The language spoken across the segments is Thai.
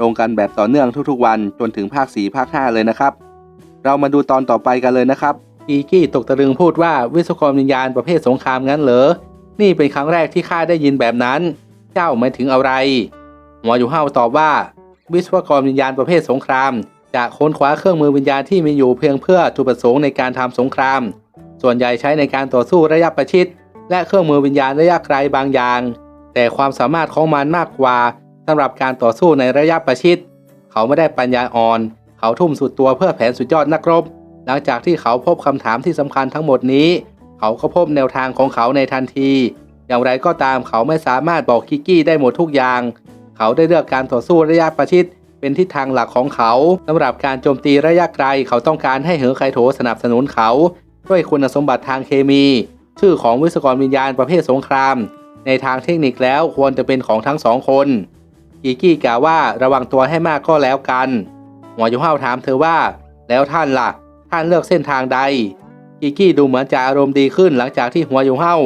ลงกันแบบต่อเนื่องทุกๆวันจนถึงภาค 4 ภาค 5 เลยนะครับ เรามาดูตอนต่อไปกันเลยนะครับ อีกี้ตกตะลึงพูดว่าวิศวกรวิญญาณประเภทสงครามงั้นเหรอ นี่เป็นครั้งแรกที่ข้าได้ยินแบบนั้น เจ้าหมายถึงอะไรหัวอยู่ห้าวตอบว่า วิศวกรวิญญาณประเภทสงครามจะค้นคว้าเครื่องมือวิญญาณที่มีอยู่เพียงเพื่อจุดประสงค์ในการทำสงคราม ส่วนใหญ่ใช้ในการต่อสู้ระยะประชิดและเครื่องมือวิญญาณระยะไกลบางอย่าง แต่ความสามารถของมันมากกว่า สำหรับการต่อสู้ในระยะประชิด เขาไม่ได้ปัญญาอ่อน เขาทุ่มสุดตัวเพื่อแผนสุดยอดนักรบ หลังจากที่เขาพบคำถามที่สำคัญทั้งหมดนี้ เขาก็พบแนวทางของเขาในทันที อย่างไรก็ตามเขาไม่สามารถบอกคิกกี้ได้หมดทุกอย่าง เขาได้เลือกการต่อสู้ระยะประชิดเป็นทิศทางหลักของเขาสำหรับการโจมตีระยะไกล เขาต้องการให้เหอไคโถสนับสนุนเขา ด้วยคุณสมบัติทางเคมี ชื่อของวิศวกรวิญญาณประเภทสงคราม ในทางเทคนิคแล้วควรจะเป็นของทั้งสองคน กิกี้กล่าวว่าระวังตัวให้มากก็แล้วกันหัวยูเฮาถามเธอว่า แล้วท่านล่ะ ท่านเลือกเส้นทางใดกิกี้ดูเหมือนจะอารมณ์ดีขึ้นหลังจากที่หัวยูเฮา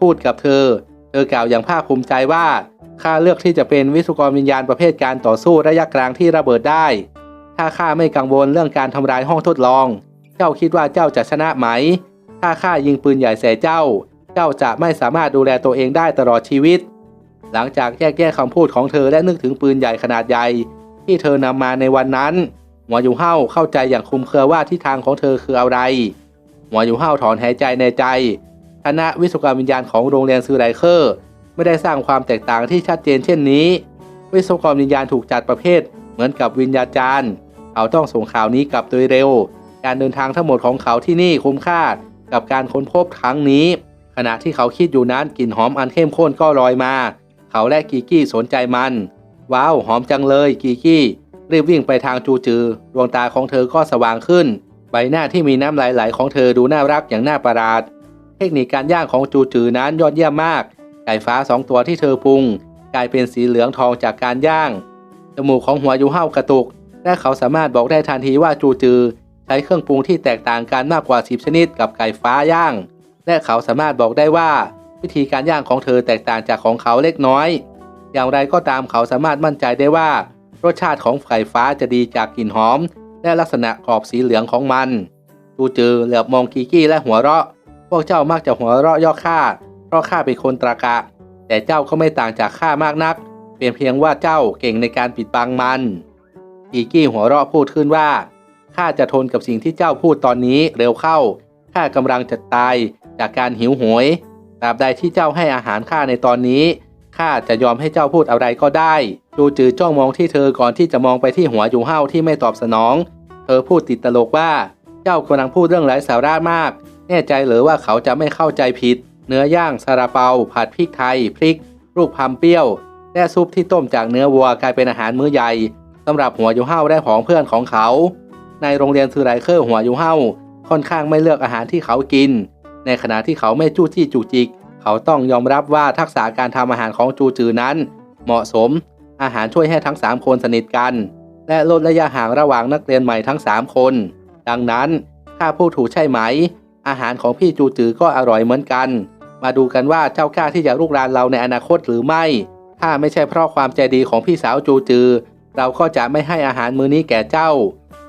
พูดกับเธอ เธอกล่าวอย่างภาคภูมิใจว่าข้าเลือกที่จะเป็นวิศวกรวิญญาณประเภทการต่อสู้ระยะกลางที่ระเบิดได้ ถ้าข้าไม่กังวลเรื่องการทำลายห้องทดลอง เจ้าคิดว่าเจ้าจะชนะไหม ถ้าข้ายิงปืนใหญ่ใส่เจ้า เจ้าจะไม่สามารถดูแลตัวเองได้ตลอดชีวิต หลังจากแยกแยะคำพูดของเธอและนึกถึงปืนใหญ่ขนาดใหญ่ ที่เธอนำมาในวันนั้นหัวอยู่เห้าเข้าใจอย่างคลุมเครือว่าทิศทางของเธอคืออะไรหัวอยู่เห้าถอนหายใจในใจคณะวิศวกรรมวิญญาณของโรงเรียนซูไรเคอร์ ไม่ได้สร้างความแตกต่างที่ชัดเจนเช่นนี้ วิศวกรวิญญาณถูกจัดประเภท เหมือนกับวิญญาจารย์เขาต้องส่งข่าวนี้กลับโดยเร็ว การเดินทางทั้งหมดของเขาที่นี่คุ้มค่ากับการค้นพบครั้งนี้ ขณะที่เขาคิดอยู่นั้นกลิ่นหอมอันเข้มข้นก็ลอยมา เขาและกีกี้สนใจมัน ว้าวหอมจังเลยกีกี้ รีบวิ่งไปทางจูจือ ดวงตาของเธอก็สว่างขึ้น ใบหน้าที่มีน้ำไหลๆของเธอดูน่ารักอย่างน่าประหลาด เทคนิคการย่างของจูจือนั้นยอดเยี่ยมมาก ไก่ฟ้าสองตัวที่เธอปรุง กลายเป็นสีเหลืองทองจากการย่างจมูกของหัวยูเห่ากระตุก และเขาสามารถบอกได้ทันทีว่าจูจือ ใช้เครื่องปรุงที่แตกต่างกันมากกว่า 10 ชนิดกับไก่ฟ้าย่าง และเขาสามารถบอกได้ว่า วิธีการย่างของเธอแตกต่างจากของเขาเล็กน้อย อย่างไรก็ตามเขาสามารถมั่นใจได้ว่า รสชาติของไก่ฟ้าจะดีจากกลิ่นหอม และลักษณะกรอบสีเหลืองของมันจูจือเหลือบมองกีกี้และหัวเราะ พวกเจ้ามักจะหัวเราะย่อข้าเพราะข้าเป็นคนตรากะ แต่เจ้าก็ไม่ต่างจากข้ามากนัก เป็นเพียงว่าเจ้าเก่งในการปิดบังมันกีกี้หัวเราะพูดขึ้นว่าข้าจะทนกับสิ่งที่เจ้าพูดตอนนี้เร็วเข้าข้ากำลังจะตายจากการหิวโหย ตราบใดที่เจ้าให้อาหารข้าในตอนนี้ข้าจะยอมให้เจ้าพูดอะไรก็ได้ จูจือจ้องมองที่เธอก่อนที่จะมองไปที่หัวอยู่เห้าที่ไม่ตอบสนอง เธอพูดติดตลกว่า เจ้ากำลังพูดเรื่องไร้สาระมาก แน่ใจหรือว่าเขาจะไม่เข้าใจผิด เนื้อย่างซาลาเปา ผัดพริกไทย พริกรูปพัมเปรี้ยว และซุปที่ต้มจากเนื้อวัวกลายเป็นอาหารมื้อใหญ่สำหรับหัวยูเห้าและของเพื่อนของเขา ในโรงเรียนซูไรเคอร์หัวยูเห้าค่อนข้างไม่เลือกอาหารที่เขากิน ในขณะที่เขาไม่จู้จี้จุกจิก เขาต้องยอมรับว่าทักษะการทำอาหารของจูจือนั้น เหมาะสม อาหารช่วยให้ทั้ง 3 คนสนิทกัน และลดระยะห่างระหว่างนักเรียนใหม่ทั้ง 3 คน ดังนั้นข้าพูดถูกใช่ไหม อาหารของพี่จูจือก็อร่อยเหมือนกัน มาดูกันว่าเจ้ากล้าที่จะลุกรานเราในอนาคตหรือไม่ ถ้าไม่ใช่เพราะความใจดีของพี่สาวจูจือ เราก็จะไม่ให้อาหารมื้อนี้แก่เจ้า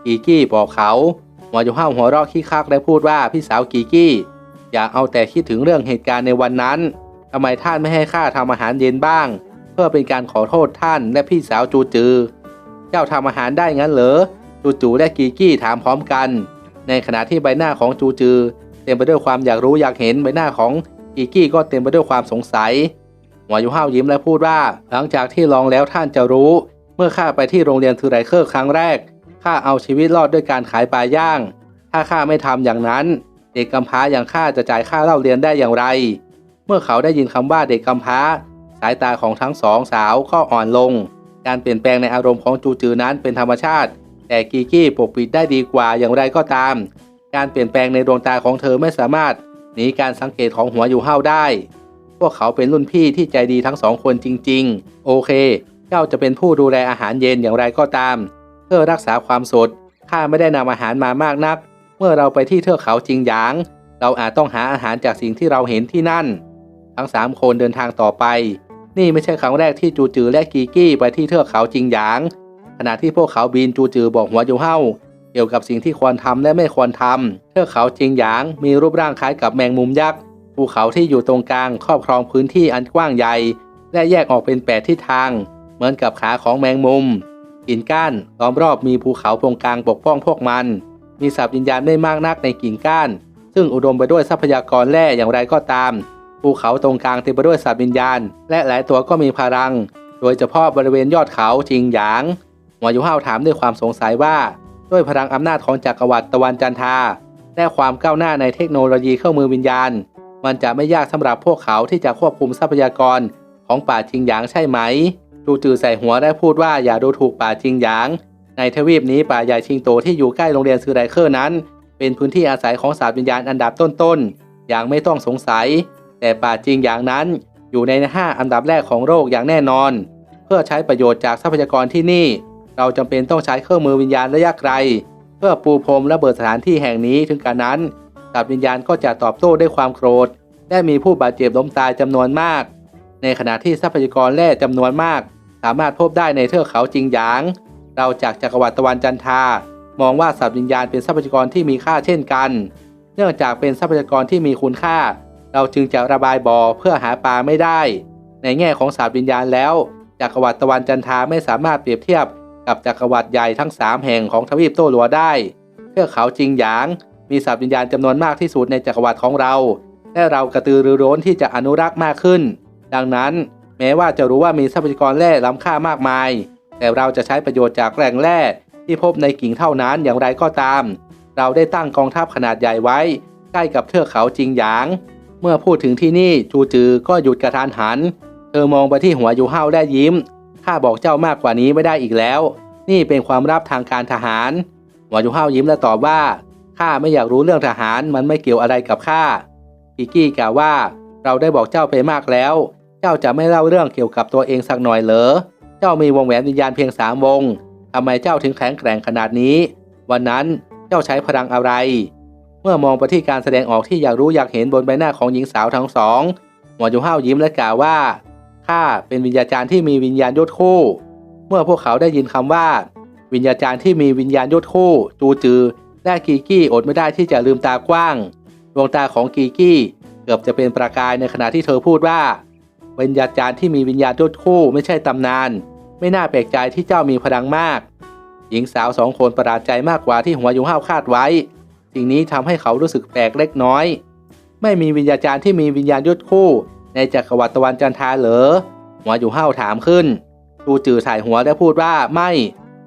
กีกี้บอกเขาหัวอยู่ห้าหัวเราะขี้คักและพูดว่าพี่สาวกีกี้ อย่าเอาแต่คิดถึงเรื่องเหตุการณ์ในวันนั้นทำไมท่านไม่ให้ข้าทำอาหารเย็นบ้าง เพื่อเป็นการขอโทษท่านและพี่สาวจูจือ เจ้าทำอาหารได้งั้นเหรอจูจูและกีกี้ถามพร้อมกัน ในขณะที่ใบหน้าของจูจือ เต็มไปด้วยความอยากรู้อยากเห็นใบหน้าของกีกี้ก็เต็มไปด้วยความสงสัยหัวยูห้าวยิ้มและพูดว่า หลังจากที่ลองแล้วท่านจะรู้ เมื่อข้าไปที่โรงเรียนทูไรเคอร์ครั้งแรกข้าเอาชีวิตรอดด้วยการขายปลาย่าง ถ้าข้าไม่ทำอย่างนั้น เด็กกำพร้าอย่างข้าจะจ่ายค่าเล่าเรียนได้อย่างไร เมื่อเขาได้ยินคำว่าเด็กกำพร้า สายตาของทั้งสองสาวก็อ่อนลง การเปลี่ยนแปลงในอารมณ์ของจูจือนั้นเป็นธรรมชาติ แต่กีกี้ปกปิดได้ดีกว่าอย่างไรก็ตาม การเปลี่ยนแปลงในดวงตาของเธอไม่สามารถหนีการสังเกตของหัวอยู่เฮาได้ พวกเขาเป็นรุ่นพี่ที่ใจดีทั้งสองคนจริง ๆ โอเค เจ้าจะเป็นผู้ดูแลอาหารเย็นอย่างไรก็ตาม เพื่อรักษาความสดข้าไม่ได้นำอาหารมามากนัก เมื่อเราไปที่เทือกเขาจิงหยาง เราอาจต้องหาอาหารจากสิ่งที่เราเห็นที่นั่น ทั้งสามคนเดินทางต่อไป นี่ไม่ใช่ครั้งแรกที่จูจือและกีกี้ไปที่เทือกเขาจิงหยาง ขณะที่พวกเขาบินจูจือบอกหัวยูเฮาเกี่ยวกับสิ่งที่ควรทำและไม่ควรทำเทือกเขาจิงหยางมีรูปร่างคล้ายกับแมงมุมยักษ์ภูเขาที่อยู่ตรงกลางครอบครองพื้นที่อันกว้างใหญ่ และแยกออกเป็นแปดทิศทาง เหมือนกับขาของแมงมุม กิ่งก้านล้อมรอบมีภูเขาตรงกลางปกป้องพวกมัน มีสัตว์วิญญาณไม่มากนักในกิ่งก้าน ซึ่งอุดมไปด้วยทรัพยากรแร่อย่างไรก็ตาม ภูเขาตรงกลางเต็มไปด้วยสัตว์วิญญาณ และหลายตัวก็มีพลัง โดยเฉพาะบริเวณยอดเขาจิงหยางหัวยูห้าวถามด้วยความสงสัยว่า ด้วยพลังอำนาจของจักรวรรดิตะวันจันทราและความก้าวหน้าในเทคโนโลยีเครื่องมือวิญญาณ มันจะไม่ยากสำหรับพวกเขาที่จะควบคุมทรัพยากรของป่าจิงหยางใช่ไหมจูจือใส่หัวและพูดว่าอย่าดูถูกป่าจิงหยาง ในทวีปนี้ป่าใหญ่ชิงโตที่อยู่ใกล้โรงเรียนซือไรเคอร์นั้น เป็นพื้นที่อาศัยของสัตว์วิญญาณอันดับต้นๆ อย่างไม่ต้องสงสัย แต่ป่าจริงหยางนั้นอยู่ในห้าอันดับแรกของโลกอย่างแน่นอน เพื่อใช้ประโยชน์จากทรัพยากรที่นี่ เราจำเป็นต้องใช้เครื่องมือวิญญาณระยะไกล เพื่อปูพรมและเบิดสถานที่แห่งนี้ถึงการนั้นสัตว์วิญญาณก็จะตอบโต้ด้วยความโกรธ และมีผู้บาดเจ็บล้มตายจำนวนมาก ในขณะที่ทรัพยากรแร่จำนวนมาก สามารถพบได้ในเทือกเขาจริงหยาง เราจากจักรวรรดิตะวันจันทา มองว่าสัตว์วิญญาณเป็นทรัพยากรที่มีค่าเช่นกัน เนื่องจากเป็นทรัพยากรที่มีคุณค่า เราจึงจะระบายบ่อเพื่อหาปลาไม่ได้ ในแง่ของสัตว์วิญญาณแล้วจักรวรรดิตะวันจันทาไม่สามารถเปรียบเทียบกับจักรวรรดิใหญ่ทั้งสามแห่งของทวีปโตหลัวได้เทือกเขาจิงหยาง มีสัตว์วิญญาณจำนวนมากที่สุดในจักรวรรดิของเราและเรากระตือรือร้นที่จะอนุรักษ์มากขึ้น ดังนั้น แม้ว่าจะรู้ว่ามีทรัพยากรแร่ล้ำค่ามากมาย แต่เราจะใช้ประโยชน์จากแหล่งแร่ที่พบในกิ่งเท่านั้นอย่างไรก็ตาม เราได้ตั้งกองทัพขนาดใหญ่ไว้ ใกล้กับเทือกเขาจิงหยาง เมื่อพูดถึงที่นี่จูจือก็หยุดกระทานหัน เธอมองไปที่หัวยูเฮาได้ยิ้ม ข้าบอกเจ้ามากกว่านี้ไม่ได้อีกแล้ว นี่เป็นความลับทางการทหาร หัวยูเฮายิ้มและตอบว่าข้าไม่อยากรู้เรื่องทหารมันไม่เกี่ยวอะไรกับข้ากิกกี้กล่าวว่า เราได้บอกเจ้าไปมากแล้ว เจ้าจะไม่เล่าเรื่องเกี่ยวกับตัวเองสักหน่อยเหรอ เจ้ามีวงแหวนวิญญาณเพียงสามวงทำไมเจ้าถึงแข็งแกร่งขนาดนี้ วันนั้นเจ้าใช้พลังอะไร เมื่อมองไปที่การแสดงออกที่อยากรู้อยากเห็นบนใบหน้าของหญิงสาวทั้งสองหัวยูห้าวยิ้มและกล่าวว่าข้าเป็นวิญญาจารย์ที่มีวิญญาณยศคู่ เมื่อพวกเขาได้ยินคำว่า วิญญาจารย์ที่มีวิญญาณยศคู่จูจือและกีกี้อดไม่ได้ที่จะลืมตากว้างดวงตาของกีกี้เกือบจะเป็นประกายในขณะที่เธอพูดว่าวิญญาจารย์ที่มีวิญญาณยศคู่ไม่ใช่ตำนาน ไม่น่าแปลกใจที่เจ้ามีพลังมาก หญิงสาวสองคนประหลาดใจมากกว่าที่หัวยุงห้าวคาดไว้ สิ่งนี้ทำให้เขารู้สึกแปลกเล็กน้อย ไม่มีวิญญาจารย์ที่มีวิญญาณยศคู่ ในจักรวรรดิตะวันจันทาเหรอ หัวยุงห้าวถามขึ้นดูจือสายหัวและพูดว่าไม่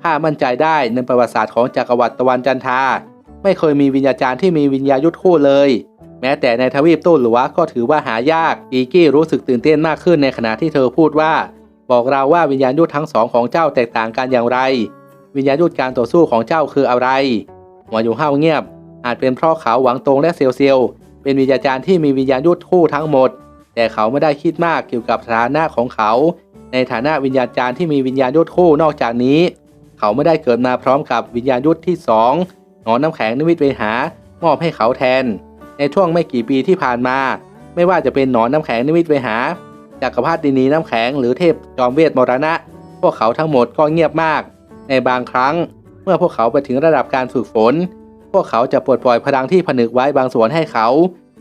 ข้ามั่นใจได้ในประวัติศาสตร์ของจักรวรรดิตะวันจันทา ไม่เคยมีวิญญาจารย์ที่มีวิญญาณยุทธคู่เลย แม้แต่ในทวีปโต้หลัวก็ถือว่าหายากอีกี้รู้สึกตื่นเต้นมากขึ้นในขณะที่เธอพูดว่า บอกเราว่าวิญญาณยุทธทั้งสองของเจ้าแตกต่างกันอย่างไร วิญญาณยุทธการต่อสู้ของเจ้าคืออะไรหัวอยู่ห้าวเงียบ อาจเป็นเพราะเขาหวังตรงและเซียวเซียวเป็นวิญญาจารย์ที่มีวิญญาณยุทธคู่ทั้งหมด แต่เขาไม่ได้คิดมากเกี่ยวกับฐานะของเขา ในฐานะวิญญาจารย์ที่มีวิญญาณยุทธคู่นอกจากนี้ เขาไม่ได้เกิดมาพร้อมกับวิญญาณยุทธที่สองหนอนน้ำแข็งนิมิตเวหามอบให้เขาแทน ในช่วงไม่กี่ปีที่ผ่านมา ไม่ว่าจะเป็นหนอนน้ำแข็งนิมิตเวหา จักรพรรดินีน้ำแข็งหรือเทพจอมเวทมรณะ พวกเขาทั้งหมดก็เงียบมาก ในบางครั้ง เมื่อพวกเขาไปถึงระดับการฝึกฝน พวกเขาจะปลดปล่อยพลังที่ผนึกไว้บางส่วนให้เขา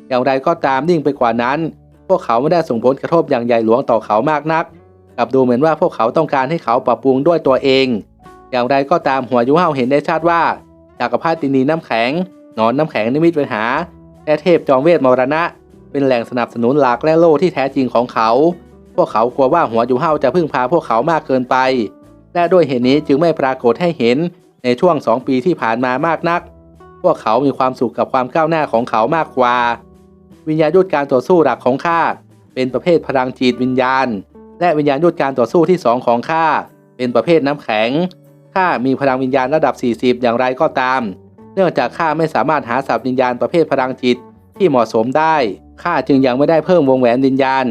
อย่างไรก็ตามยิ่งไปกว่านั้น พวกเขาไม่ได้ส่งผลกระทบอย่างใหญ่หลวงต่อเขามากนักกลับดูเหมือนว่าพวกเขาต้องการให้เขาปรับปรุงด้วยตัวเอง อย่างไรก็ตามหัวยุห้าเห็นได้ชัดว่าจักรพรรดินีน้ำแข็งนอนน้ำแข็งนิมิตปัญหาและเทพจอมเวทมรณะ เป็นแหล่งสนับสนุนหลักและโล่ที่แท้จริงของเขา พวกเขากลัวว่าหัวยูเฮาจะพึ่งพาพวกเขามากเกินไป และด้วยเหตุนี้จึงไม่ปรากฏให้เห็นในช่วงสองปีที่ผ่านมามากนัก พวกเขามีความสุขกับความก้าวหน้าของเขามากกว่า วิญญาณยุทธการต่อสู้หลักของข้าเป็นประเภทพลังจิตวิญญาณ และวิญญาณยุทธการต่อสู้ที่สองของข้าเป็นประเภทน้ำแข็งข้ามีพลังวิญญาณระดับ 40 อย่างไรก็ตาม เนื่องจากข้าไม่สามารถหาสับวิญญาณประเภทพลังจิตที่เหมาะสมได้ ข้าจึงยังไม่ได้เพิ่มวงแหวนวิญญาณ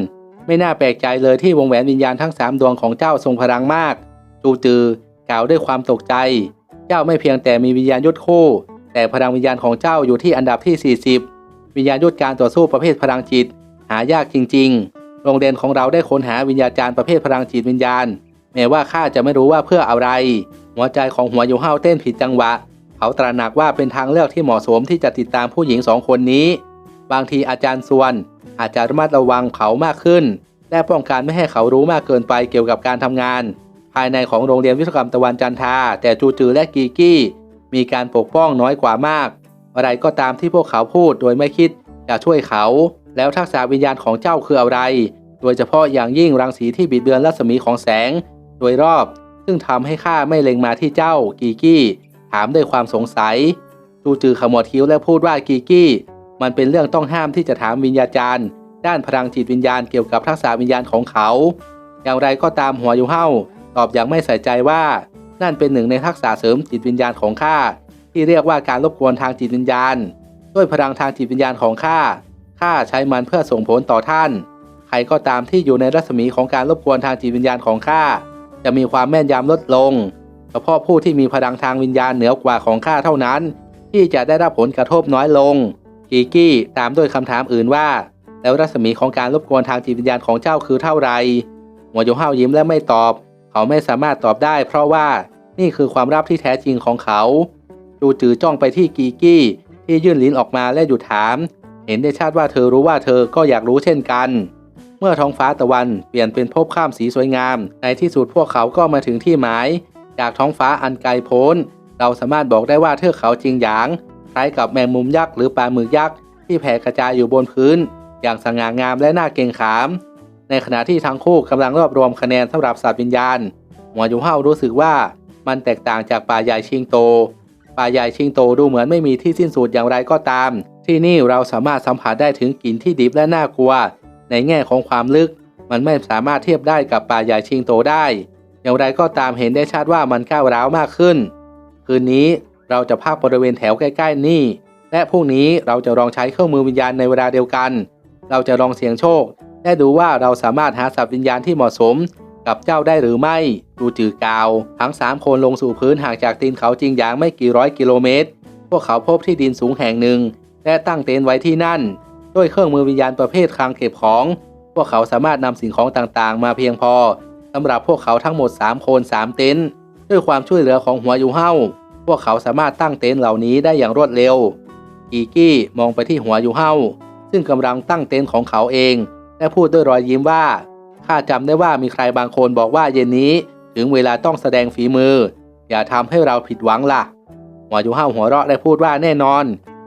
ไม่น่าแปลกใจเลยที่วงแหวนวิญญาณทั้งสามดวงของเจ้าทรงพลังมาก จูจือกล่าวด้วยความตกใจ เจ้าไม่เพียงแต่มีวิญญาณยุทธคู่ แต่พลังวิญญาณของเจ้าอยู่ที่อันดับที่ 40 วิญญาณยุทธการต่อสู้ประเภทพลังจิต หายากจริง ๆ โรงเรียนของเราได้ค้นหาวิญญาจารย์ประเภทพลังจิตวิญญาณ แม้ว่าข้าจะไม่รู้ว่าเพื่ออะไร หัวใจของหัวยูเฮาเต้นผิดจังหวะ เขาตระหนักว่าเป็นทางเลือกที่เหมาะสมที่จะติดตามผู้หญิงสองคนนี้ บางทีอาจารย์ส่วน อาจจะระมัดระวังเขามากขึ้น และป้องกันไม่ให้เขารู้มากเกินไปเกี่ยวกับการทำงาน ภายในของโรงเรียนวิศวกรรมตะวันจันทา แต่จูจือและกีกี้ มีการปกป้องน้อยกว่ามาก อะไรก็ตามที่พวกเขาพูดโดยไม่คิดจะช่วยเขา แล้วทักษะวิญญาณของเจ้าคืออะไร โดยเฉพาะอย่างยิ่งรังสีที่บิดเบือนรัศมีของแสง โดยรอบ ซึ่งทำให้ข้าไม่เล็งมาที่เจ้ากีกี้ ถามด้วยความสงสัยจูจือขมวดคิ้วและพูดว่ากีกี้ มันเป็นเรื่องต้องห้ามที่จะถามวิญญาจารย์ ด้านพลังจิตวิญญาณเกี่ยวกับทักษะวิญญาณของเขา อย่างไรก็ตามหัวยูเฮาตอบอย่างไม่ใส่ใจว่า นั่นเป็นหนึ่งในทักษะเสริมจิตวิญญาณของข้าที่เรียกว่าการรบกวนทางจิตวิญญาณ ด้วยพลังทางจิตวิญญาณของข้าข้าใช้มันเพื่อส่งผลต่อท่าน ใครก็ตามที่อยู่ในรัศมีของการรบกวนทางจิตวิญญาณของข้าจะมีความแม่นยำลดลงเฉพาะผู้ที่มีพลังทางวิญญาณเหนือกว่าของข้าเท่านั้น ที่จะได้รับผลกระทบน้อยลง กีกี้ตามด้วยคำถามอื่นว่า แล้วรัศมีของการรบกวนทางจิตวิญญาณของเจ้าคือเท่าไรหัวโยห้ายิ้มและไม่ตอบ เขาไม่สามารถตอบได้ เพราะว่านี่คือความลับที่แท้จริงของเขาจูจือจ้องไปที่กีกี้ที่ยื่นลิ้นออกมาและหยุดถาม เห็นได้ชัดว่าเธอรู้ว่าเธอก็อยากรู้เช่นกัน เมื่อท้องฟ้าตะวันเปลี่ยนเป็นภพข้ามสีสวยงาม ในที่สุดพวกเขาก็มาถึงที่หมาย จากท้องฟ้าอันไกลโพ้น เราสามารถบอกได้ว่าเทือกเขาจริงหยาง คล้ายกับแมงมุมยักษ์หรือปลาหมึกยักษ์ที่แผ่กระจายอยู่บนพื้น อย่างสง่างามและน่าเกรงขาม ในขณะที่ทั้งคู่กำลังรวบรวมคะแนนสำหรับสัตว์วิญญาณหัวยูเฮารู้สึกว่ามันแตกต่างจากป่าใหญ่ชิงโต ป่าใหญ่ชิงโตดูเหมือนไม่มีที่สิ้นสุดอย่างไรก็ตาม ที่นี่เราสามารถสัมผัสได้ถึงกลิ่นที่ดิบและน่ากลัว ในแง่ของความลึก มันไม่สามารถเทียบได้กับป่าใหญ่ชิงโตได้ อย่างไรก็ตามเห็นได้ชัดว่ามันก้าวร้าวมากขึ้น คืนนี้ เราจะพักบริเวณแถวใกล้ๆนี่ และพรุ่งนี้เราจะลองใช้เครื่องมือวิญญาณในเวลาเดียวกัน เราจะลองเสี่ยงโชค และดูว่าเราสามารถหาสัตว์วิญญาณที่เหมาะสม กับเจ้าได้หรือไม่ ดูจือกาว ทั้งสามคนลงสู่พื้นห่างจากตีนเขาจริงอย่างไม่กี่ร้อยกิโลเมตร พวกเขาพบที่ดินสูงแห่งหนึ่ง และตั้งเต็นท์ไว้ที่นั่น ด้วยเครื่องมือวิญญาณประเภทคลังเก็บของ พวกเขาสามารถนำสิ่งของต่างๆ มาเพียงพอสำหรับพวกเขาทั้งหมด 3 คน 3 เต็นท์ด้วยความช่วยเหลือของหัวยูเฮา วกเขาสามารถตั้งเต็นท์เหล่านี้ได้อย่างรวดเร็ว กีกี้มองไปที่หัวยูเฮาซึ่งกำลังตั้งเต็นท์ของเขาเอง และพูดด้วยรอยยิ้มว่าข้าจำได้ว่ามีใครบางคนบอกว่าเย็นนี้ ถึงเวลาต้องแสดงฝีมือ อย่าทำให้เราผิดหวังล่ะ หัวยูเฮาหัวเราะและพูดว่าแน่นอน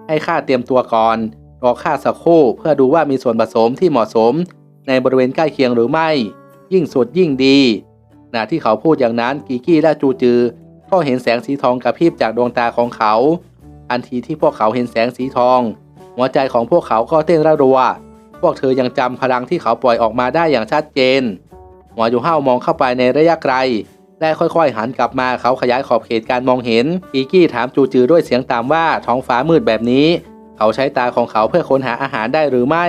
ให้ข้าเตรียมตัวก่อนรอข้าสักครู่เพื่อดูว่ามีส่วนผสมที่เหมาะสม ในบริเวณใกล้เคียงหรือไม่ ยิ่งสดยิ่งดีขณะที่เขาพูดอย่างนั้นกีกี้และจูจือ ก็เห็นแสงสีทองกระพริบจากดวงตาของเขาทันทีที่พวกเขาเห็นแสงสีทอง หัวใจของพวกเขาก็เต้นระรัว พวกเธอยังจำพลังที่เขาปล่อยออกมาได้อย่างชัดเจนหัวยูเฮามองเข้าไปในระยะไกลและค่อยๆ หันกลับมาเขาขยายขอบเขตการมองเห็นกีกี้ถามจูจือด้วยเสียงต่ำว่าท้องฟ้ามืดแบบนี้ เขาใช้ตาของเขาเพื่อค้นหาอาหารได้หรือไม่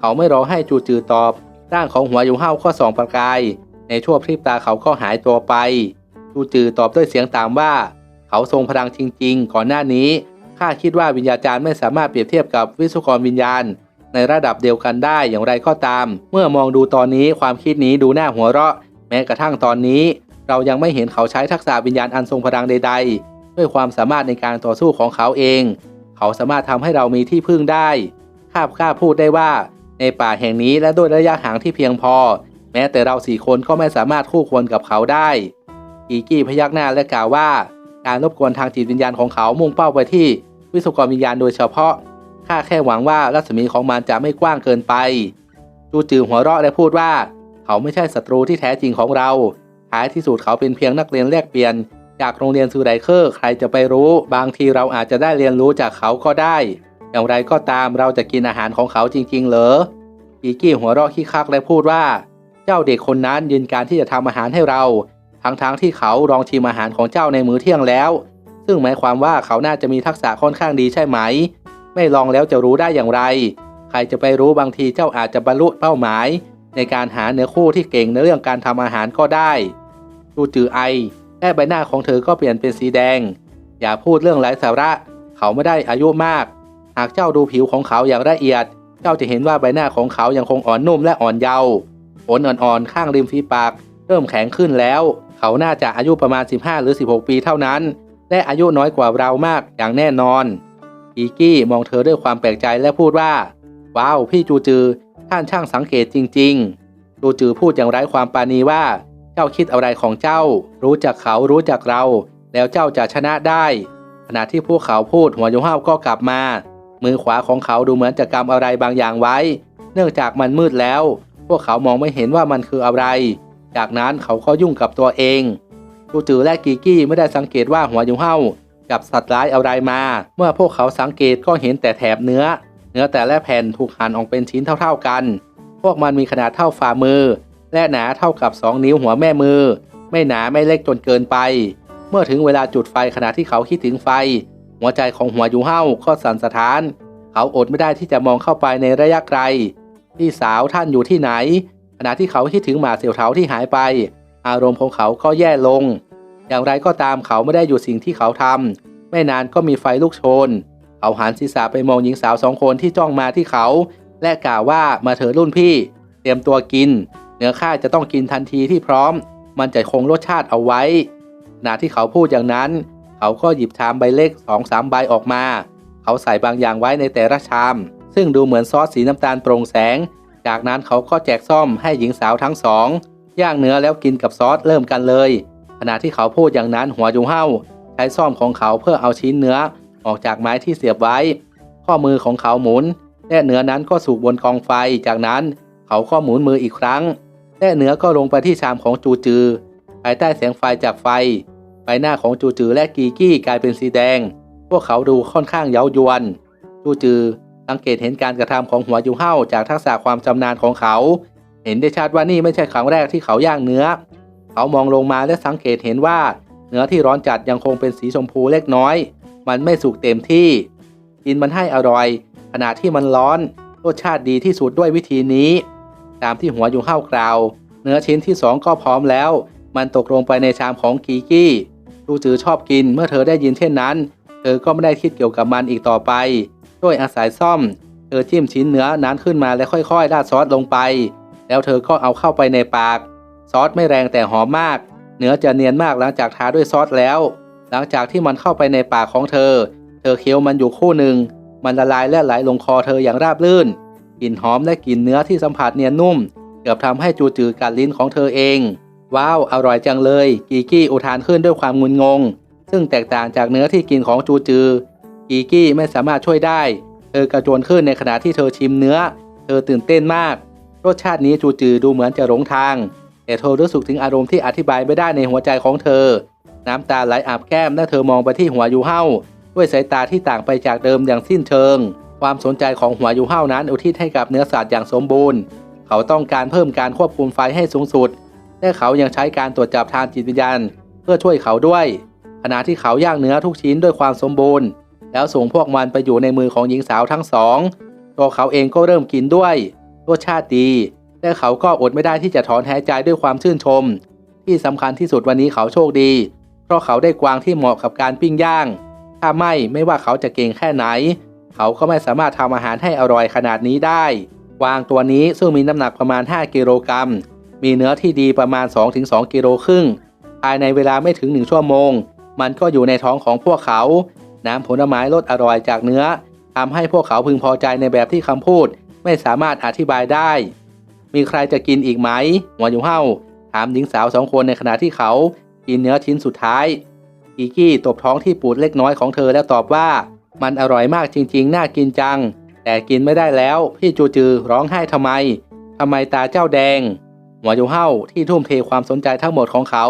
เขาไม่รอให้จูจือตอบ ร่างของหัวยูเฮาก็ส่องประกาย ในชั่วพริบตาเขาก็หายตัวไป จูจือตอบด้วยเสียงตามว่า เขาทรงพลังจริง ๆ ก่อนหน้านี้ข้าคิดว่าวิญญาจารย์ไม่สามารถเปรียบเทียบกับวิศวกรวิญญาณ ในระดับเดียวกันได้อย่างไรก็ตาม เมื่อมองดูตอนนี้ความคิดนี้ดูน่าหัวเราะ แม้กระทั่งตอนนี้ เรายังไม่เห็นเขาใช้ทักษะวิญญาณอันทรงพลังใด ๆ ด้วยความสามารถในการต่อสู้ของเขาเอง เขาสามารถทำให้เรามีที่พึ่งได้ข้าพข้าพูดได้ว่า ในป่าแห่งนี้และด้วยระยะห่างที่เพียงพอ แม้แต่เราสี่คนก็ไม่สามารถคู่ควรกับเขาได้ กีกี้พยักหน้าและกล่าวว่า การรบกวนทางจิตวิญญาณของเขามุ่งเป้าไปที่วิศวกรวิญญาณโดยเฉพาะ ข้าแค่หวังว่ารัศมีของมันจะไม่กว้างเกินไป จูจือหัวเราะและพูดว่า เขาไม่ใช่ศัตรูที่แท้จริงของเราท้ายที่สุดเขาเป็นเพียงนักเรียนแลกเปลี่ยน จากโรงเรียนซูไดเคอร์ ใครจะไปรู้ บางทีเราอาจจะได้เรียนรู้จากเขาก็ได้ อย่างไรก็ตามเราจะกินอาหารของเขาจริง ๆ เหรอกีกี้หัวเราะขี้คักและพูดว่า เจ้าเด็กคนนั้นยืนการที่จะทำอาหารให้เรา ทั้งๆทที่เขาลองชิมอาหารของเจ้าในมื้อเที่ยงแล้ว ซึ่งหมายความว่าเขาน่าจะมีทักษะค่อนข้างดีใช่ไหม ไม่ลองแล้วจะรู้ได้อย่างไร ใครจะไปรู้บางทีเจ้าอาจจะบรรลุเป้าหมาย ในการหาเนื้อคู่ที่เก่งในเรื่องการทำอาหารก็ได้ดูจือไอและใบหน้าของเธอก็เปลี่ยนเป็นสีแดง อย่าพูดเรื่องไร้สาระ เขาไม่ได้อายุมาก หากเจ้าดูผิวของเขาอย่างละเอียด เจ้าจะเห็นว่าใบหน้าของเขายังคงอ่อนนุ่มและอ่อนเยาว์ขนอ่อนๆข้างริมฝีปาก เริ่มแข็งขึ้นแล้ว เขาน่าจะอายุประมาณ 15 หรือ 16 ปีเท่านั้น และอายุน้อยกว่าเรามากอย่างแน่นอนอีกี้มองเธอด้วยความแปลกใจและพูดว่า ว้าว พี่จูจือ ท่านช่างสังเกตจริง ๆ จูจือพูดอย่างไร้ความปราณีว่า เจ้าคิดอะไรของเจ้า รู้จักเขารู้จักเรา แล้วเจ้าจะชนะได้ ขณะที่พวกเขาพูดหัวยูห้าวก็กลับมา มือขวาของเขาดูเหมือนจะกำอะไรบางอย่างไว้ เนื่องจากมันมืดแล้ว พวกเขามองไม่เห็นว่ามันคืออะไร จากนั้นเขาก็ยุ่งกับตัวเองจูจือและกีกี้ไม่ได้สังเกตว่าหัวยูห้ากับสัตว์ร้ายอะไรมา เมื่อพวกเขาสังเกตก็เห็นแต่แถบเนื้อ เนื้อแต่ละแผ่นถูกหั่นออกเป็นชิ้นเท่าๆกัน พวกมันมีขนาดเท่าฝ่ามือ และหนาเท่ากับ 2 นิ้วหัวแม่มือ ไม่หนาไม่เล็กจนเกินไป เมื่อถึงเวลาจุดไฟขณะที่เขาคิดถึงไฟ หัวใจของหัวยูเห่าก็สั่นสะท้าน เขาอดไม่ได้ที่จะมองเข้าไปในระยะไกลพี่สาวท่านอยู่ที่ไหน ณะที่เขาคิดถึงหมาเสี่ยวเถาที่หายไป อารมณ์ของเขาก็แย่ลง อย่างไรก็ตามเขาไม่ได้หยุดสิ่งที่เขาทำไม่นานก็มีไฟลุกโชน เขาหันศีรษะไปมองหญิงสาวสองคนที่จ้องมาที่เขา และกล่าวว่ามาเถอะรุ่นพี่ เตรียมตัวกิน เนื้อข้าจะต้องกินทันทีที่พร้อม มันจะคงรสชาติเอาไว้ขณะที่เขาพูดอย่างนั้น เขาก็หยิบชามใบเล็กสองสามใบออกมา เขาใส่บางอย่างไว้ในแต่ละชาม ซึ่งดูเหมือนซอสสีน้ำตาลโปร่งแสง จากนั้นเขาก็แจกซ่อมให้หญิงสาวทั้งสองย่างเนื้อแล้วกินกับซอสเริ่มกันเลย ขณะที่เขาพูดอย่างนั้นหัวยุงเห่าใช้ซ่อมของเขาเพื่อเอาชิ้นเนื้อออกจากไม้ที่เสียบไว้ ข้อมือของเขาหมุนและเนื้อนั้นก็สูบบนกองไฟ จากนั้นเขาก็หมุนมืออีกครั้งและเนื้อก็ลงไปที่ชามของจูจือภายใต้แสงไฟจากไฟ ใบหน้าของจูจือและกีกี้กลายเป็นสีแดง พวกเขาดูค่อนข้างเย้ายวน จูจือ สังเกตเห็นการกระทำของหัวยูเห่าจากทักษะความชำนาญของเขา เห็นได้ชัดว่านี่ไม่ใช่ครั้งแรกที่เขาย่างเนื้อ เขามองลงมาและสังเกตเห็นว่า เนื้อที่ร้อนจัดยังคงเป็นสีชมพูเล็กน้อย มันไม่สุกเต็มที่ กินมันให้อร่อย ขณะที่มันร้อนรสชาติดีที่สุดด้วยวิธีนี้ ตามที่หัวยูเห่ากล่าวเนื้อชิ้นที่สองก็พร้อมแล้ว มันตกลงไปในชามของกีกี้จูจือชอบกินเมื่อเธอได้ยินเช่นนั้น เธอก็ไม่ได้คิดเกี่ยวกับมันอีกต่อไป ด้วยอาศัยซ่อม เธอจิ้มชิ้นเนื้อนั้นขึ้นมาและค่อยๆราดซอสลงไป แล้วเธอก็เอาเข้าไปในปาก ซอสไม่แรงแต่หอมมาก เนื้อจะเนียนมากหลังจากทาด้วยซอสแล้ว หลังจากที่มันเข้าไปในปากของเธอ เธอเคี้ยวมันอยู่คู่หนึ่ง มันละลายและไหลลงคอเธออย่างราบรื่นกลิ่นหอมและกลิ่นเนื้อที่สัมผัสเนียนนุ่ม เกือบทำให้จูจือกัดลิ้นของเธอเอง ว้าวอร่อยจังเลย กีกี้อุทานขึ้นด้วยความงุนงง ซึ่งแตกต่างจากเนื้อที่กินของจูจือ กีกี้ไม่สามารถช่วยได้ เธอกระโจนขึ้นในขณะที่เธอชิมเนื้อ เธอตื่นเต้นมาก รสชาตินี้จูจือดูเหมือนจะหลงทาง แต่เธอรู้สึกถึงอารมณ์ที่อธิบายไม่ได้ในหัวใจของเธอ น้ำตาไหลอาบแก้มและเธอมองไปที่หัวยูเห่าด้วยสายตาที่ต่างไปจากเดิมอย่างสิ้นเชิง ความสนใจของหัวยูเห่านั้นอุทิศให้กับเนื้อสัตว์อย่างสมบูรณ์ เขาต้องการเพิ่มการควบคุมไฟให้สูงสุดและเขายังใช้การตรวจจับทางจิตวิญญาณเพื่อช่วยเขาด้วยขณะที่เขาย่างเนื้อทุกชิ้นด้วยความสมบูรณ์ แล้วส่งพวกมันไปอยู่ในมือของหญิงสาวทั้งสองตัวเขาเองก็เริ่มกินด้วยรสชาติดีและเขาก็อดไม่ได้ที่จะถอนหายใจด้วยความชื่นชม ที่สำคัญที่สุดวันนี้เขาโชคดี เพราะเขาได้กวางที่เหมาะกับการปิ้งย่าง ถ้าไม่ไม่ว่าเขาจะเก่งแค่ไหน เขาก็ไม่สามารถทำอาหารให้อร่อยขนาดนี้ได้กวางตัวนี้ซึ่งมีน้ำหนักประมาณ 5 กิโลกรัมมีเนื้อที่ดีประมาณ 2-2 กิโลครึ่งภายในเวลาไม่ถึง1ชั่วโมง มันก็อยู่ในท้องของพวกเขา น้ำผลไม้รสอร่อยจากเนื้อทำให้พวกเขาพึงพอใจในแบบที่คำพูด ไม่สามารถอธิบายได้ มีใครจะกินอีกไหมหัวยูเห่าถามหญิงสาวสองคนในขณะที่เขากินเนื้อชิ้นสุดท้ายกีกี้ตบท้องที่ปูดเล็กน้อยของเธอแล้วตอบว่า มันอร่อยมากจริง ๆ น่ากินจัง แต่กินไม่ได้แล้ว พี่จูจือร้องไห้ทำไมทำไมตาเจ้าแดงหัวยูเห่าที่ทุ่มเทความสนใจทั้งหมดของเขา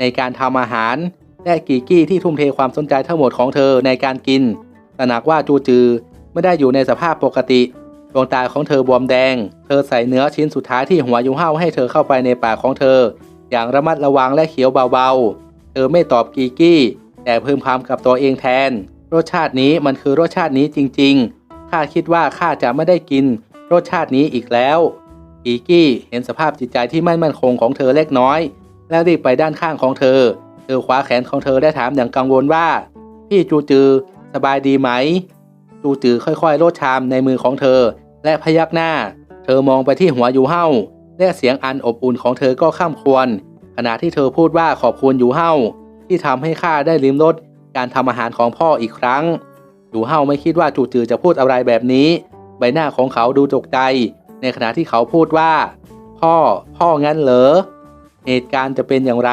ในการทำอาหาร และกีกี้ที่ทุ่มเทความสนใจทั้งหมดของเธอในการกินตระหนักว่าจูจือไม่ได้อยู่ในสภาพปกติดวงตาของเธอบวมแดง เธอใส่เนื้อชิ้นสุดท้ายที่หัวยูเห่าให้เธอเข้าไปในปากของเธอ อย่างระมัดระวังและเขียวเบาๆ เธอไม่ตอบกีกี้ แต่พึมพำกับตัวเองแทน รสชาตินี้มันคือรสชาตินี้จริงๆ ข้าคิดว่าข้าจะไม่ได้กิน รสชาตินี้อีกแล้ว กีกี้เห็นสภาพจิตใจที่ไม่มั่นคงของเธอเล็กน้อย แล้วรีบไปด้านข้างของเธอ เธอคว้าแขนของเธอและถามอย่างกังวลว่า พี่จูจือ สบายดีไหม จูจือค่อยๆ โลดชามในมือของเธอ และพยักหน้า เธอมองไปที่หัวยูเฮาและเสียงอันอบอุ่นของเธอก็ข้ามควร ขณะที่เธอพูดว่าขอบคุณยูเฮาที่ทำให้ข้าได้ลิ้มรสการทำอาหารของพ่ออีกครั้งยูเฮาไม่คิดว่าจูจือจะพูดอะไรแบบนี้ ใบหน้าของเขาดูตกใจ ในขณะที่เขาพูดว่า พ่อ พ่องั้นเหรอเหตุการณ์จะเป็นอย่างไร